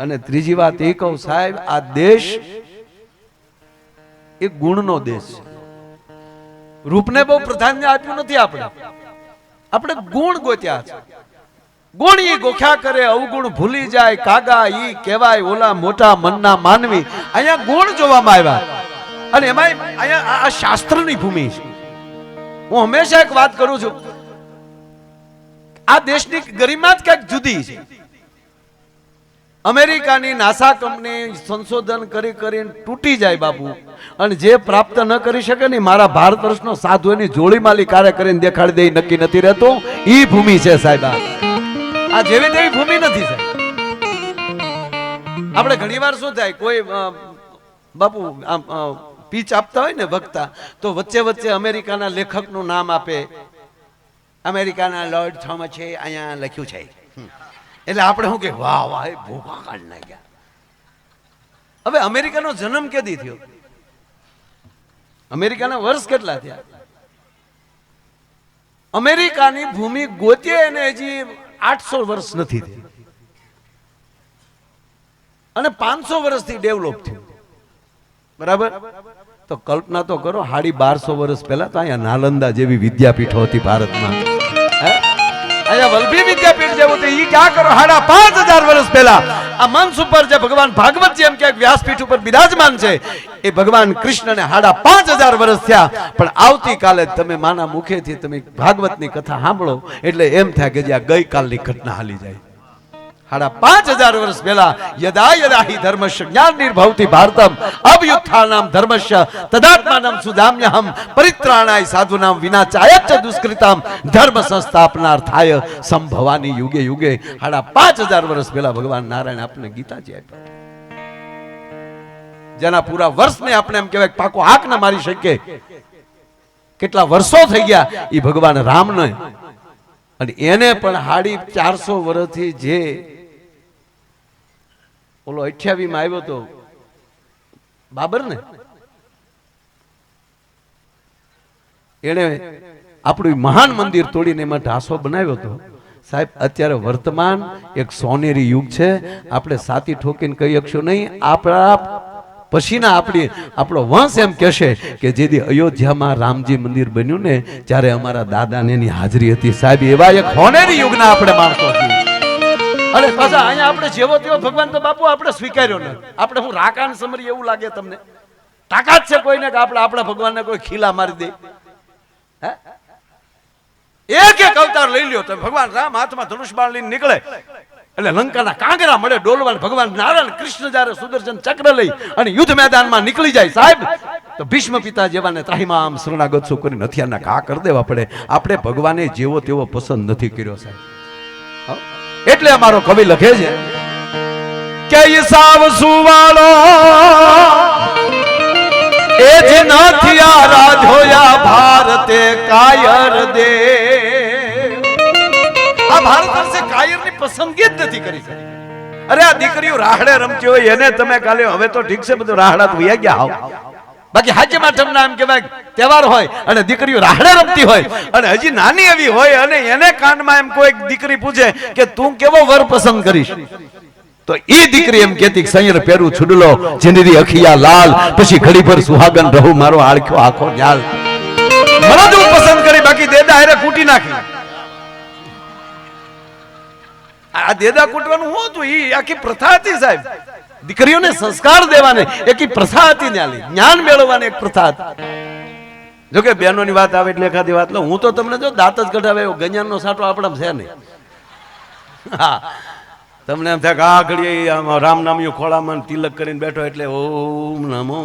અને ત્રીજી વાત એ કહું, સાહેબ, આ દેશ એ ગુણનો દેશ છે. રૂપને બહુ પ્રાધાન્ય આપ્યું નથી આપણે. આપણે ગુણ ગોત્યા છે. ગુણ ઈ ગોખ્યા કરે, અવગુણ ભૂલી જાય, કાગા ઈ કહેવાય, ઓલા મોટા મનના માનવી. અહીંયા ગુણ જોવામાં આવ્યા. અને એમાં અહીંયા આ શાસ્ત્રની ભૂમિ છે. હું હંમેશા એક વાત કરું છું. આ દેશની ગરિમા જ કંઈક જુદી છે. અમેરિકાની નાસા કંપની સંશોધન કરી કરીને તૂટી જાય બાબુ અને જે પ્રાપ્ત ન કરી શકે ને મારા ભારત વર્ષનો સાધુ એની જોડી માલી કાર્ય કરીને દેખાડી દે નક્કી નથી રહેતું. એ ભૂમિ છે સાહેબ આ. જેવી તેવી ભૂમિ નથી સાહેબ. આપણે ઘણીવાર શું થાય, કોઈ બાપુ, આમ પીચ આપતા હોય ને વક્તા, તો વચ્ચે વચ્ચે અમેરિકાના લેખકનું નામ આપે. અમેરિકાના લોર્ડ થોમસે અહીંયા લખ્યું છે. એટલે આપણે શું કે, વાહ વાહ, એ ભૂખા કાઢ નાખ્યા. હવે અમેરિકાનો જન્મ કેદી થયો? અમેરિકાના વર્ષ કેટલા થયા? અમેરિકાની ભૂમિ ગોતીએ એને હજી આઠસો વર્ષ નથી થઈ અને પાંચસો વર્ષથી ડેવલપ થયું. બરાબર? તો કલ્પના તો કરો, હાડી બારસો વર્ષ પહેલા તો અહીંયા નાલંદા જેવી વિદ્યાપીઠો હતી ભારતમાં? અહીંયા વલ્લભી વિદ્યાપીઠ જેવું હતું. ઈ ક્યાં કરો? હાડા પાંચ હજાર વર્ષ પહેલા. આ મંચ ઉપર જે ભગવાન ભાગવત જેમ ક્યાંક વ્યાસપીઠ ઉપર બિરાજમાન છે, એ ભગવાન કૃષ્ણને હાડા પાંચ હજાર વર્ષ થયા. પણ આવતીકાલે તમે માના મુખેથી તમે ભાગવતની કથા સાંભળો. એટલે એમ થાય કે જે આ ગઈકાલની ઘટના હાલી જાય. સાડા પાંચ હજાર વર્ષ પહેલા યદા યદા હિ ધર્મસ્ય જ્ઞાન નિર્ભવતી ભારતમ, અભયુત્થાનામ ધર્મસ્ય, તદાત્માનામ સુધામ્યહમ પરિત્રાણાય સાધુનામ વિનાચાય ચ દુષ્કૃતામ, ધર્મ સંસ્થાપનાર થાય સંભવાની યુગે યુગે. સાડા પાંચ હજાર વર્ષ પહેલા ભગવાન નારાયણ આપને ગીતાજી આપ્યા. જેના પૂરા વર્ષને આપણે એમ કહેવાય પાકો હાક ના મારી શકીએ. કેટલા વર્ષો થઈ ગયા એ ભગવાન રામને. અને એને પણ હાડી ચારસો વર્ષથી જે ઓલો અઠ્યાવી માં આવ્યો તો. બાબર ને એને આપણું મહાન મંદિર તોડીને એમાં ઢાસો બનાવ્યો હતો. સાહેબ, અત્યારે વર્તમાન એક સોનેરી યુગ છે. આપણે સાતી ઠોકીને કહી શકશું નહીં. આપણા પછીના આપણી, આપણો વંશ એમ કહેશે કે જેથી અયોધ્યામાં રામજી મંદિર બન્યું ને ત્યારે અમારા દાદાને એની હાજરી હતી. સાહેબ, એવા એક સોનેરી યુગના આપણે માણસો છીએ. અરે પાછા અહીંયા આપણે જેવો તેવો ભગવાન તો બાપુ આપણે સ્વીકાર્યો ને આપણે હું રાકાન સમરી એવું લાગે તમને? તાકાત છે કોઈને કે આપણે આપણા ભગવાનને કોઈ ખીલા મારી દે? એક એક અવતાર લઈ લ્યો તમે. ભગવાન રામ હાથમાં ધનુષ બાણ લઈને નીકળે. એટલે લંકાના કાંગરા મળે ડોલવાન. ભગવાન નારાયણ કૃષ્ણ જ્યારે સુદર્શન ચક્ર લઈ અને યુદ્ધ મેદાનમાં નીકળી જાય સાહેબ, તો ભીષ્મ પિતા જેવાને ત્રાહીમામ શરણાગત શું કરીને હથિયારના ઘા કરી દેવા પડે. આપણે ભગવાને જેવો તેવો પસંદ નથી કર્યો સાહેબ? એટલે અમારો કવિ લખે છે, કે સાવ સુવાળો, એ જે નથી આ રાજોયા ભારતે કાયર દે. આ ભારત વર્ષે કાયરની પસંદગી જ નથી કરી અરે, આ દીકરીઓ રાહડે રમતી હોય, એને તમે કાલે હવે તો ઠીક છે, બધું રાહડા તો ગયા આવ બાકી હાજે માઠમના એમ કહેવાય તહેવાર હોય અને દીકરીઓ રાહડે રમતી હોય. અને હજી નાની એવી હોય અને એને કાનમાં એમ કોઈ દીકરી પૂછે કે તું કેવો વર પસંદ કરીશ? તો એ દીકરી એમ કેતી સંયર, પહેરું છુડલો, જીનરી અખિયા લાલ, પછી ઘડી પર સુહાગન રહું, મારો આળખ્યો આખો ન્યાલ મને જ પસંદ કરી, બાકી દેદા હારે કૂટી નાખી. આ દેદા કૂટવાનું હું હતું? એ આખી પ્રથા હતી સાહેબ. દીકરીઓને સંસ્કાર દેવાને એક પ્રથા હતી ન્યાલી જ્ઞાન મેળવવાની એક પ્રથા હતી. જોકે બહેનોની વાત આવે એટલે એખાદી વાત લો. હું તો તમને જો દાંત જ કઢાવે એવો ગંજાનનો સાટો આપણા છે નહીં હા. તમને એમ થાય કે આ ઘડીએ આમ રામ નામ્યું ખોળામાં તિલક કરીને બેઠો એટલે ઓમ નમો.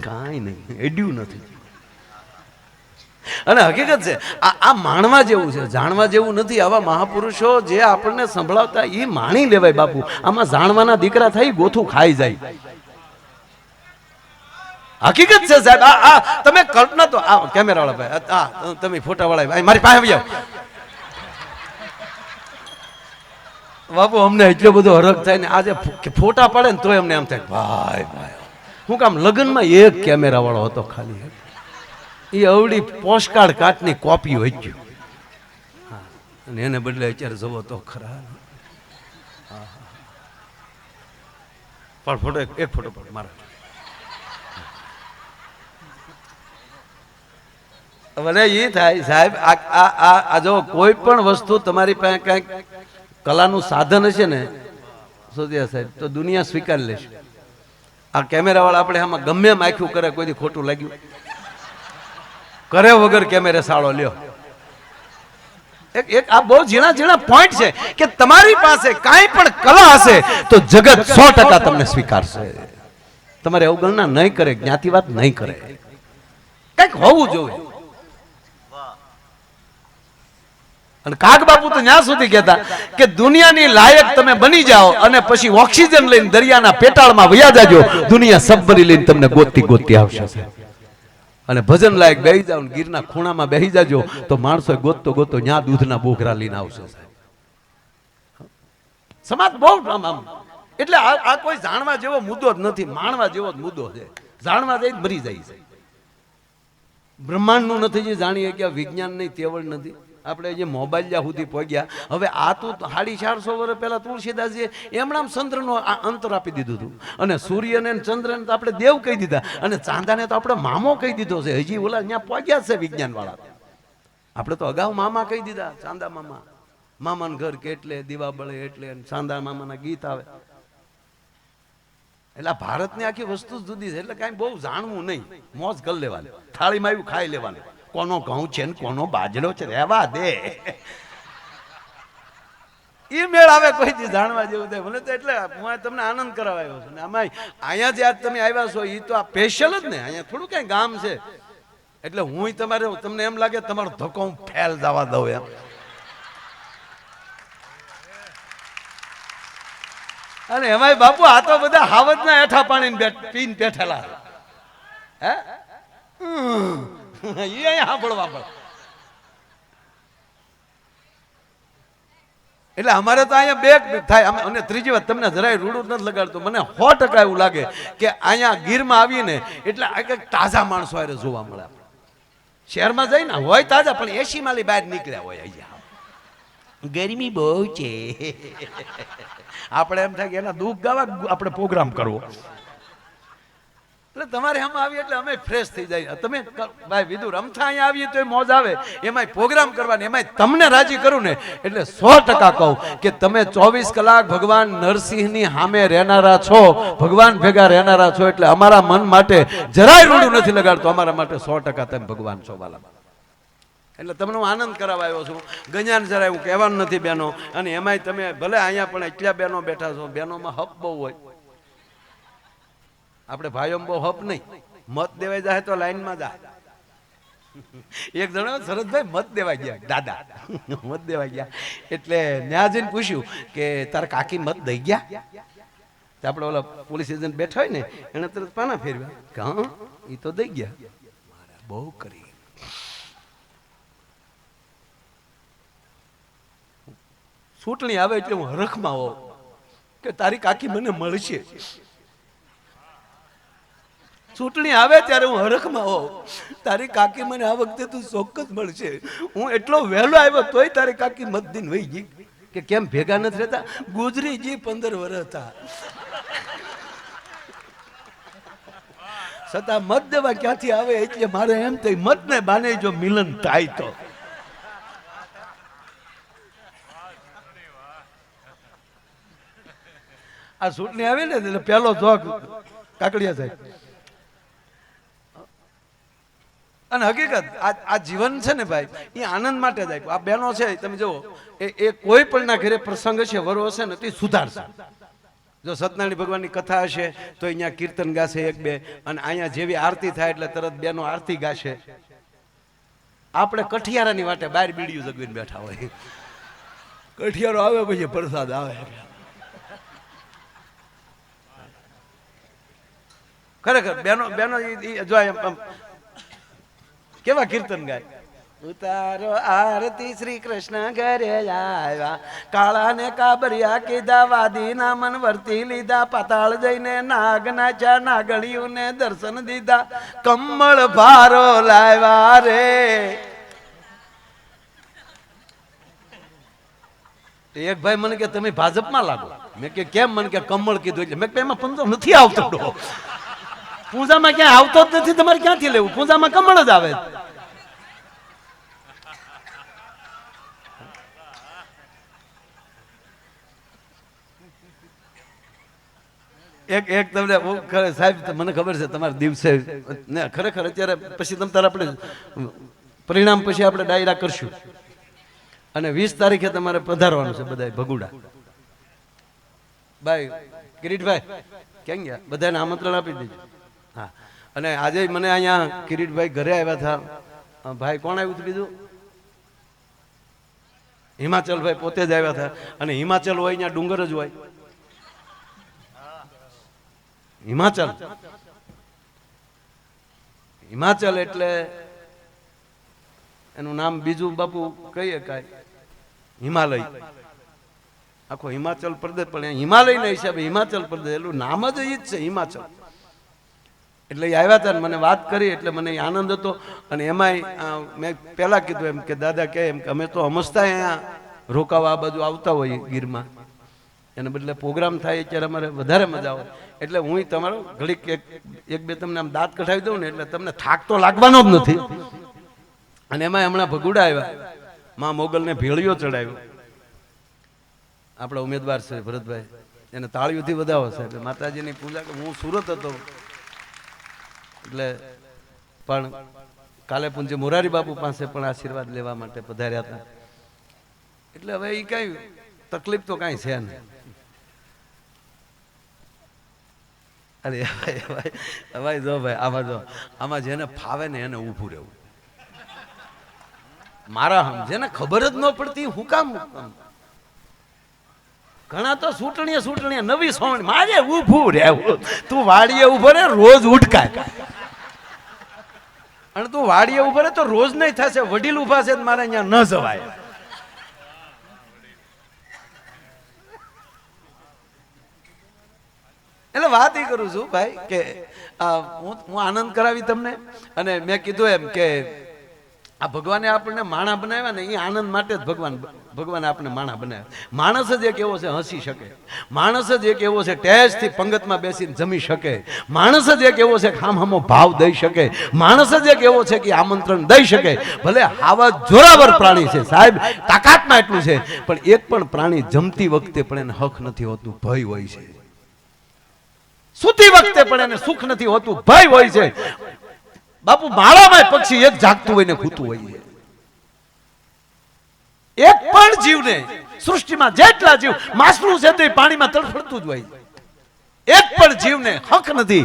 કાંઈ નહીં. એડ્યું નથી. અને હકીકત છે, આ માણવા જેવું છે, જાણવા જેવું નથી. આવા મહાપુરુષો જે આપણને સંભળાવતા એ માણી લેવાય બાપુ. આમાં જાણવાના દીકરા થઈ ગોથું ખાઈ જાય. હકીકત છે સાહેબ, આ આ તમે કલ્પના તો આ કેમેરા વાળા ભાઈ, આ તમે ફોટા વાળા ભાઈ મારી પાસે આવી બાપુ, અમને એટલો બધો હરખ થાય ને આજે ફોટા પડે ને તોય અમને એમ થાય ભાઈ ભાઈ. હું કામ લગ્નમાં એક કેમેરા વાળો હતો ખાલી. એ અવળી પોસ્ટકાર્ડ કાટની કોપી હોય ગયું. અને એને બદલે અત્યારે જવો તો ખરા. પણ ફોટો, એક ફોટો પણ મારા. મને એ થાય, સાહેબ આ આ જો કોઈ પણ વસ્તુ તમારી પાસે કંઈક કલાનું સાધન હશે ને, સોદિયા સાહેબ, તો દુનિયા સ્વીકારી લેશે. આ કેમેરાવાળા આપણે આમાં ગમે એમ આખ્યું કરે, કોઈથી ખોટું લાગ્યું. કરે વગર કેમેરે સાળો લ્યો. એક એક આ બહુ ઝીણા ઝીણા પોઈન્ટ છે કે તમારી પાસે કાંઈ પણ કલા હશે તો જગત સો ટકા તમને સ્વીકારશે. તમારે અવગણના નહીં કરે જ્ઞાતિવાદ નહીં કરે. કંઈક હોવું જોઈએ. અને કાગ બાપુ તો ત્યાં સુધી કહેતા કે દુનિયાની લાયક તમે બની જાઓ અને પછી ઓક્સિજન લઈને દરિયાના પેટાળમાં વયા જાજો. દુનિયા સબમરી લઈને તમને ગોતતી ગોતતી આવશે. અને ભજન લાયક બેહી ને ગીરના ખૂણામાં બેહી જાજો, તો માણસો ગોતતો ગોતતો ન્યા દૂધના બોઘરા લઈને આવશે. સમાજ બહુ એટલે આ કોઈ જાણવા જેવો મુદ્દો જ નથી, માણવા જેવો જ મુદ્દો છે. જાણવા જઈ મરી જાય છે. બ્રહ્માંડનું નથી જે જાણીએ કે નહીં તેવડ નથી. આપણે જે મોબાઈલ જ્યાં સુધી પહોંચ્યા હવે આ તો સાડી ચારસો વર્ષ પહેલા તુલસીદાસજીએ એમણામ ચંદ્રનો આ અંતર આપી દીધું હતું. અને સૂર્યને ચંદ્રને તો આપણે દેવ કહી દીધા. અને ચાંદાને તો આપણે મામો કહી દીધો છે. હજી ઓલા ત્યાં પહોંચ્યા છે વિજ્ઞાન વાળા આપણે તો અગાઉ મામા કહી દીધા, ચાંદા મામા, મામાનું ઘર કેટલે, દીવા બળે એટલે ચાંદા મામાના ગીત આવે. એટલે ભારતની આખી વસ્તુ જુદી છે. એટલે કાંઈ બહુ જાણવું નહીં. મોજ કરી લેવાની. થાળીમાં આવ્યું ખાઈ લેવાનું. કોનો ઘઉં છે ને કોનો બાજરો છે? રહેવા દે. એ મેળ આવે કોઈથી જાણવા જેવું થાય. મને તો એટલે હું તમને આનંદ કરાવવા આવ્યો છું આમાં અહીંયા જે આજ તમે આવ્યા છો એ તો આ સ્પેશિયલ જ ને. અહીંયા થોડું કઈ ગામ છે. એટલે હું તમારે, તમને એમ લાગે તમારો ધક્કો હું ફેલ જવા દઉં એમ. અને એમાંય બાપુ, આ તો બધા હાવતના એઠા પાણી પીને બેઠેલા. હે. એ સાંભળવા પડે એટલે અમારે તો અહીંયા બે થાય. અને ત્રીજી વાત, તમને જરાય રૂડું નથી લગાડતું. મને સો ટકા એવું લાગે કે અહીંયા ગીરમાં આવીને એટલે કંઈક તાજા માણસો હારે જોવા મળે. શહેરમાં જઈને હોય તાજા, પણ એસી માલી બહાર નીકળ્યા હોય અહીંયા. ગરમી બહુ છે. આપણે એમ થાય કે એના દુઃખ ગાવા આપણે પ્રોગ્રામ કરવો. એટલે તમારે આમ આવીએ એટલે અમે ફ્રેશ થઈ જાય તમે ભાઈ વિદુર, અમથા અહીંયા આવીએ તો એ મોજ આવે. એમાંય પ્રોગ્રામ કરવાની, એમાંય તમને રાજી કરું ને, એટલે સો ટકા કહું કે તમે ચોવીસ કલાક ભગવાન નરસિંહની સામે રહેનારા છો, ભગવાન ભેગા રહેનારા છો, એટલે અમારા મન માટે જરાય રૂડું નથી લગાડતો, અમારા માટે સો ટકા તમે ભગવાન છો વાલા એટલે તમને હું આનંદ કરાવવા આવ્યો છું. ગજાન જરાય હું કહેવાનું નથી બહેનો અને એમાંય તમે ભલે અહીંયા પણ એટલા બેનો બેઠા છો, બેનોમાં હપ બહુ હોય. આપણે ભાઈઓ બહુ હપ નહીં. મત દેવાય જાય તો લાઈનમાં જાય એક જણા શરદભાઈ મત દેવા ગયા. દાદા. મત દેવા ગયા. એટલે ન્યાજીને પૂછ્યું કે, તારા કાકી મત દઈ ગયા? તો આપણે ઓલા પોલીસ એજન્ટ બેઠા હોય ને, એને તરત પાના ફેરવ્યા. કે, હા એ તો દઈ ગયા. બહુ કરી ચૂંટણી આવે એટલે હું હરખમાં હોઉં કે, તારી કાકી મને મળશે. ચૂંટણી આવે ત્યારે હું હરખમાં હોઉં. તારી કાકી મને આ વખતે તું ચોક્કસ મળશે. હું એટલો વહેલો આવ્યો તોય તારી કાકી મત દિન વહી ગઈ. કે કેમ ભેગા નથી રહેતા? ગુજરીજી પંદર વર્ષ હતા. છતાં મત દેવા ક્યાંથી આવે એટલે મારે એમ થઈ મત ને બાને જો મિલન થાય તો. આ ચૂંટણી આવી ને એટલે પહેલો જોક કાકડિયા સાહેબ. અને હકીકત, આ જીવન છે ને ભાઈ, એ આનંદ માટે જ આપ્યું. આ બહેનો છે તમે જુઓ, એ એ કોઈ પણ ના ઘરે પ્રસંગ હશે, વરો હશે ને, તે સુધારશે. જો સત્યનારાયણ ભગવાનની કથા હશે, તો અહીંયા કીર્તન ગાશે એક બે, અને અહીંયા જેવી આરતી થાય એટલે તરત બેનો આરતી ગાશે. આપણે કઠિયારાની વાટે બહાર બીડિયું જગવીને બેઠા હોય. કઠિયારો આવે પછી પ્રસાદ આવે. ખરેખર, બેનો બેનો જો કેવા કીર્તન ગાય? ઉતારો આરતી શ્રી કૃષ્ણ ઘરે આવ્યા. કાળા ને કાબરિયા કીધા વાદી ના મન વર્તી લીધા. પાતાળ જઈને નાગ નાચ્યા નાગળિયું ને દર્શન દીધા. કમળ ભારો લાવ્યા રે. એક ભાઈ મને કે, તમે ભાજપમાં લાગો. મેં કે, કેમ? મને કે કમળ કીધું એટલે. મેં એમાં પંજો નથી આવતો. પૂજામાં ક્યાં આવતો જ નથી, તમારે ક્યાંથી લેવું? પૂજામાં કમળ જ આવે. એક એક તમને સાહેબ, મને ખબર છે તમારા દિવસે, ને ખરેખર અત્યારે પછી તમે તારે આપણે પરિણામ પછી આપણે ડાયરા કરશું. અને વીસ તારીખે તમારે પધારવાનું છે બધા ભગુડા. ભાઈ કિરીટભાઈ ક્યાં ગયા? બધાને આમંત્રણ આપી દીધું. હા. અને આજે મને અહીંયા કિરીટભાઈ ઘરે આવ્યા હતા. ભાઈ કોણ આવ્યું હતું બીજું હિમાચલભાઈ પોતે જ આવ્યા હતા. અને હિમાચલ હોય અહીંયા ડુંગર જ હોય. હિમાચલ. હિમાચલ એટલે એનું નામ બીજું બાપુ કહીએ કાંઈ. હિમાલય. આખો હિમાચલ પ્રદેશ પણ હિમાલય હિમાલયના હિસાબે હિમાચલ પ્રદેશ. એટલું નામ જ એ જ છે હિમાચલ. એટલે એ આવ્યા હતા મને વાત કરી, એટલે મને આનંદ હતો. અને એમાંય મેં પહેલા કીધું એમ કે, દાદા, કે એમ કે, અમે તો હમસતા અહીંયા રોકાવા આ બાજુ આવતા હોઈએ ગીરમાં. એને બદલે પ્રોગ્રામ થાય ત્યારે અમારે વધારે મજા આવે. એટલે હું તમારો ઘડીક એક એક બે તમને આમ દાંત કઢાવી દઉં ને, એટલે તમને થાક તો લાગવાનો જ નથી. અને એમાં હમણાં ભગુડા આવ્યા. મા મોગલને ભેળિયો ચડાવ્યો આપણા ઉમેદવાર છે ભરતભાઈ. એને તાળીઓથી વધાવો છે. એટલે માતાજીની પૂજા, હું સુરત હતો. એટલે પણ કાલે પૂંજે મોરારી બાપુ પાસે પણ આશીર્વાદ લેવા માટે પધાર્યા હતા. એટલે હવે એ કઈ તકલીફ તો કાંઈ છે નહીં. અરે ભાઈ ભાઈ ભાઈ, જો ભાઈ, આમાં જો, આમાં જેને ફાવે ને એને ઊભું રહેવું. મારા હમ, જેને ખબર જ ન પડતી હું કામ ઘણા તો સૂટણીએ સૂટણીએ નવી સોણ, મારે ઊભું રહેવું. તું વાડીએ ઊભો રે, રોજ ઉઠકાય અને તું વાડીએ ઊભો રહે તો રોજ નહીં થશે. વડીલ ઊભા છે મારે અહીંયા ન જવાય. એટલે વાત એ કરું છું ભાઈ કે હું આનંદ કરાવી તમને. અને મેં કીધું એમ કે આ ભગવાને આપણને માણા બનાવ્યા ને એ આનંદ માટે જ ભગવાન ભગવાને આપણને માણા બનાવ્યા. માણસ જ એક એવો છે, હસી શકે. માણસ જ એક એવો છે ટેસ્ટથી પંગતમાં બેસીને જમી શકે. માણસ જ એક એવો છે ખામ હામ ભાવ દઈ શકે. માણસ જ એક એવો છે કે આમંત્રણ દઈ શકે. ભલે આવા જોરાવર પ્રાણી છે, સાહેબ, તાકાતમાં એટલું છે, પણ એક પણ પ્રાણી જમતી વખતે પણ એને હક નથી હોતું, ભય હોય છે. સુતી વખતે પણ એને સુખ નથી હોતું, ભય હોય છે. બાપુ માળામાં પક્ષી એક જાગતું હોય ને ખૂતું હોય. એક પણ જીવને સૃષ્ટિમાં જેટલા જીવ માછલું છે તે પાણીમાં તડફડતું જ હોય. એક પણ જીવને હક નથી,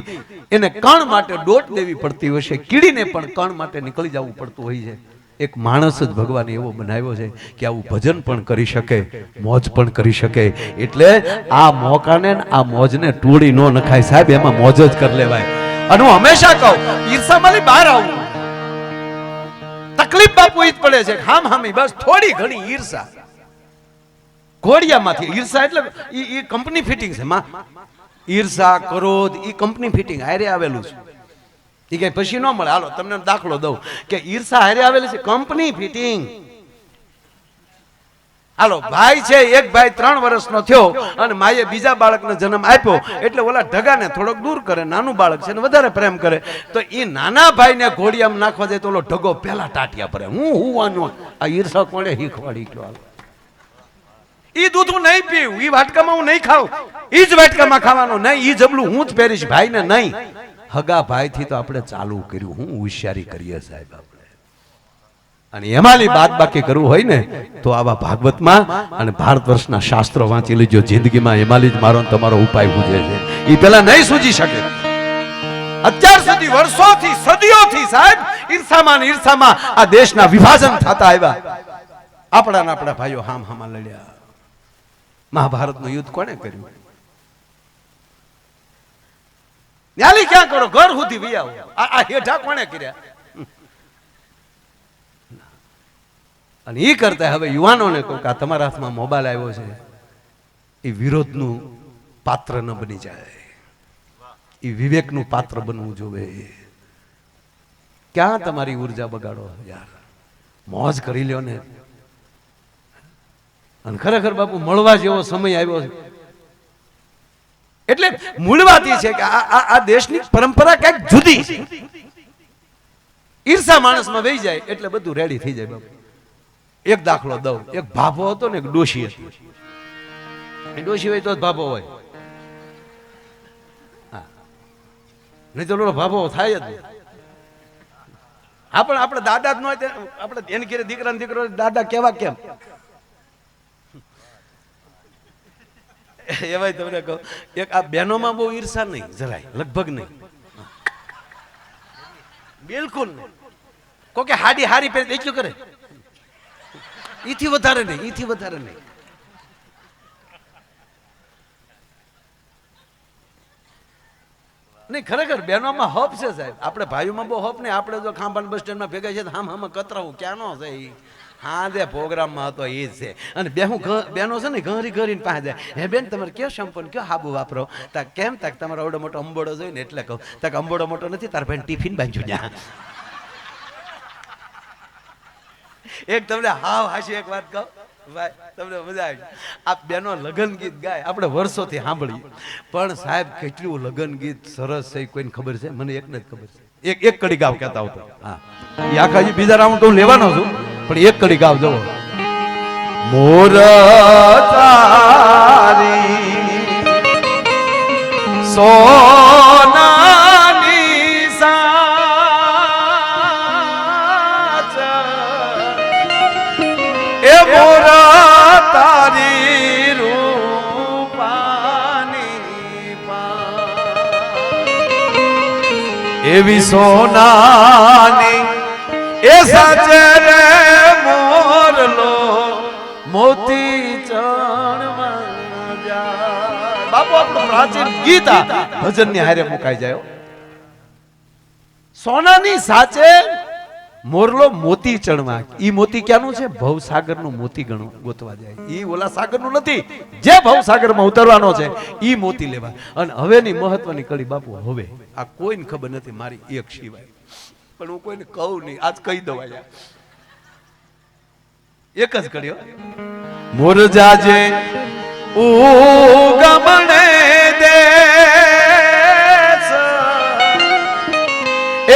એને કણ માટે દોટ દેવી પડતી હોય છે, કીડીને પણ કણ માટે નીકળી જવું પડતું હોય છે. એક માણસ જ ભગવાને એવો બનાવ્યો છે કે આવું ભજન પણ કરી શકે, મોજ પણ કરી શકે. એટલે આ મોકાને આ મોજને ટોળી ન નખાય. સાહેબ, એમાં મોજ જ કરી લેવાય. અને હું હંમેશા કહું, ઈર્ષામાંથી બહાર આવું તકલીફ બાપુ ઈ જ પડે છે હામ હામી બસ થોડી ઘણી ઈર્ષા. ઘોડિયામાંથી, ઈર્ષા એટલે ઈ કંપની ફિટિંગ છે, માં. ઈર્ષા, ક્રોધ, ઈ કંપની ફિટિંગ હારે આવેલું છે. એ કઈ પછી ન મળે. હાલો, તમને દાખલો દઉં કે ઈર્ષા હારે આવેલી છે કંપની ફિટિંગ હાલો, ભાઈ છે, એક ભાઈ ત્રણ વર્ષનો થયો અને માએ બીજા બાળકને જન્મ આપ્યો. એટલે ઓલા ઢગાને થોડોક દૂર કરે, નાનું બાળક છે ને વધારે પ્રેમ કરે. તો એ નાના ભાઈને ઘોડિયામાં નાખવા જાય તો ઓલો ઢગો પહેલા ટાટિયા પડે હું હુવાનું, આ ઈર્ષા કોણે હીખવાડી ગયો ઈ દૂધ હું નહીં પીવું, ઈ વાટકામાં હું નહીં ખાઉં. ઈ જ વાટકામાં ખાવાનું નહીં, ઈ જબલું હું જ પહેરીશ, ભાઈને નહીં. હગા ભાઈથી તો આપણે ચાલુ કર્યું, હું હોશિયારી કરીએ સાહેબ. અને એમાંની બાદ બાકી કરવું હોય ને, તો આવા ભાગવતમાં અને ભારત વર્ષના શાસ્ત્રો વાંચી લેજો. જિંદગીમાં એમાંલી જ મારો તમારો ઉપાય પૂજે છે. એ પેલા નહીં સૂજી શકે. અત્યાર સુધી વર્ષોથી, સદીઓથી સાહેબ, ઈર્ષામાં ઈર્ષામાં આ દેશના વિભાજન થતા આવ્યા. આપણા આપણા ભાઈઓ હામ હામાં લડ્યા. મહાભારતનું યુદ્ધ કોણે કર્યું? ન્યાલી ક્યાં કરો? ઘર સુધી વી આવો આ આ હેઠા કોણે કર્યા? અને એ કરતા હવે યુવાનોને કહું કે આ તમારા હાથમાં મોબાઈલ આવ્યો છે, એ વિરોધનું પાત્ર ન બની જાય. એ વિવેકનું પાત્ર બનવું જોવે. ક્યાં તમારી ઊર્જા બગાડો યાર? મોજ કરી લ્યો ને. અને ખરેખર બાપુ, મળવા જેવો સમય આવ્યો છે. એટલે મૂળ વાત એ છે કે આ આ- દેશની પરંપરા કંઈક જુદી ઈર્ષા માણસમાં વહી જાય એટલે બધું રેડી થઈ જાય બાપુ. એક દાખલો દઉં. એક ભાભો હતો ને, એક ડોશી હતી. એ ડોશી હોય તો જ ભાભો હોય. હા. નહીં તો ઓલો ભાભો થાય જ નહીં. આપણે આપણે દાદા જ ન હોય આપણે એને ઘેરે દીકરા ને દીકરો દાદા કેવા કેમ? એવાય તમને કહું, એક આ બહેનોમાં બહુ ઈર્ષા નહીં, જરાય, લગભગ નહીં. બિલકુલ નહીં. કોકે હાડી હારી પહેરી, એટલું કરે? ઈથી વધારે નહીં, ઈથી વધારે નહીં. નહીં, ખરેખર બહેનોમાં હપ છે સાહેબ. આપણે ભાઈઓમાં બહુ હપ નહીં. આપણે જો ખાંભાન બસ સ્ટેન્ડમાં ભેગા છે હામ હામ કતરાવું. ક્યાંનો છે એ હા જે પ્રોગ્રામમાં હતો એ જ છે. અને બે હું બેનો છે ને, ઘરી ઘરીને પાસે જાય. હે બેન, તમારે કયો શેમ્પુ કયો હાબુ વાપરો? તા કેમ? તાક તમારો આવડો મોટો અંબોડો જોઈ ને એટલે કહું. તાક અંબોડો મોટો નથી, તાર બેન ટિફિન બાંધ્યું ત્યાં એક તમને હાવ હાશી એક વાત કહું. ભાઈ, તમને મજા આવી આ બેનો લગન ગીત ગાય, આપણે વર્ષોથી સાંભળીએ. પણ સાહેબ, કેટલું લગન ગીત સરસ છે, કોઈને ખબર છે? મને એકને જ ખબર છે. એક એક કડી ગાવ કહેતા આવતો હા. એ આખા બીજા રાઉન્ડ તો હું લેવાનો છું, પણ એક કડી ગાવ જવો મોર તારી સોનાની એવી સોનાની, એ સાચે રે મોરલો, મોતી બાપુ, આપણું પ્રાચીન ગીતા ભજનની હારે મુકાઈ જાય સોનાની સાચે મોરલો મોતી ચણવા ઈ મોતી ક્યાંનું છે? ભવસાગરનું મોતી ગણું ગોતવા જાય. ઈ ઓલા સાગરનું નથી. જે ભવસાગરમાં ઉતરવાનો છે ઈ મોતી લેવા. અને હવેની મહત્વની કડી બાપુ હવે. આ કોઈને ખબર નથી મારી એક સિવાય. પણ હું કોઈને કહું નહીં. આજ કહી દઉં એક જ કર્યો હો. મોર જાજે ઉગમણે દેશ. એ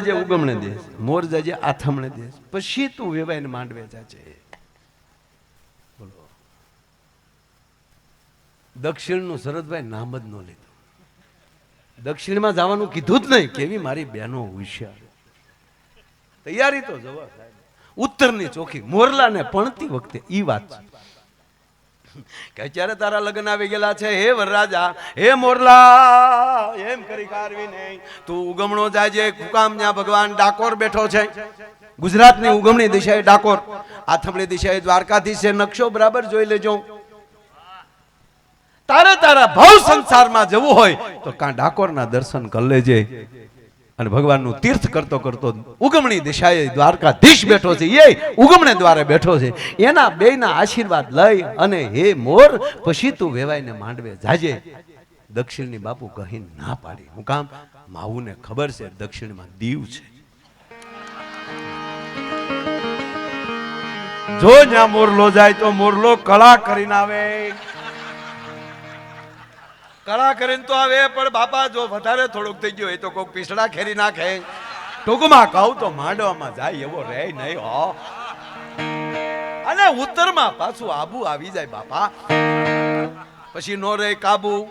જાજે ઉગમણે દેશ મોર જાજે આથમણે દેશ પછી તું વેવાઈને માંડવે જાજે. દક્ષિણનું શરદભાઈ નામ જ ન લીધું. દક્ષિણમાં જવાનું કીધું જ નહીં. કેવી મારી બહેનો હોશિયાર. તૈયારી તો જવા સાહેબ. ઉત્તરની ચોખી મોરલાને પણતી વખતે એ વાત છે. કે અત્યારે તારા લગ્ન આવી ગયેલા છે, હે વરરાજા, હે મોરલા, એમ કરી કારવી નહીં તું ઉગમણો જાજે કુકામ ન્યા ભગવાન ડાકોર બેઠો છે. ગુજરાતની ઉગમણી દિશાએ ડાકોર, આથમણી દિશાએ દ્વારકાધીશ છે, નકશો બરાબર જોઈ લેજો. તારે તારા ભવ સંસારમાં જવું હોય તો કાં ડાકોરના દર્શન કરી લેજે. અને ભગવાનનું તીર્થ કરતો કરતો ઉગમણી દિશાએ દ્વારકાધીશ બેઠો છે. એ ઉગમણે દ્વારે બેઠો છે. એના બેયના આશીર્વાદ લઈ અને હે મોર, પછી તું વેવાઈને માંડવે જાજે. દક્ષિણની બાપુ કહી ના પાડી. હું કામ? માવુને ખબર છે, દક્ષિણમાં દીવ છે. જો જ્યાં મોરલો જાય તો મોરલો કળા કરીને આવે. કળા કરીને તો આવે, પણ બાપા, જો વધારે થોડુંક થઈ ગયું હોય તો કોઈક પીસડા ખેરી નાખે. ટૂંકમાં કહું તો માંડવામાં જાય એવો રહે નહીં, હો. અને ઉત્તરમાં પાછું આબુ આવી જાય, બાપા. પછી નો રહે કાબુ.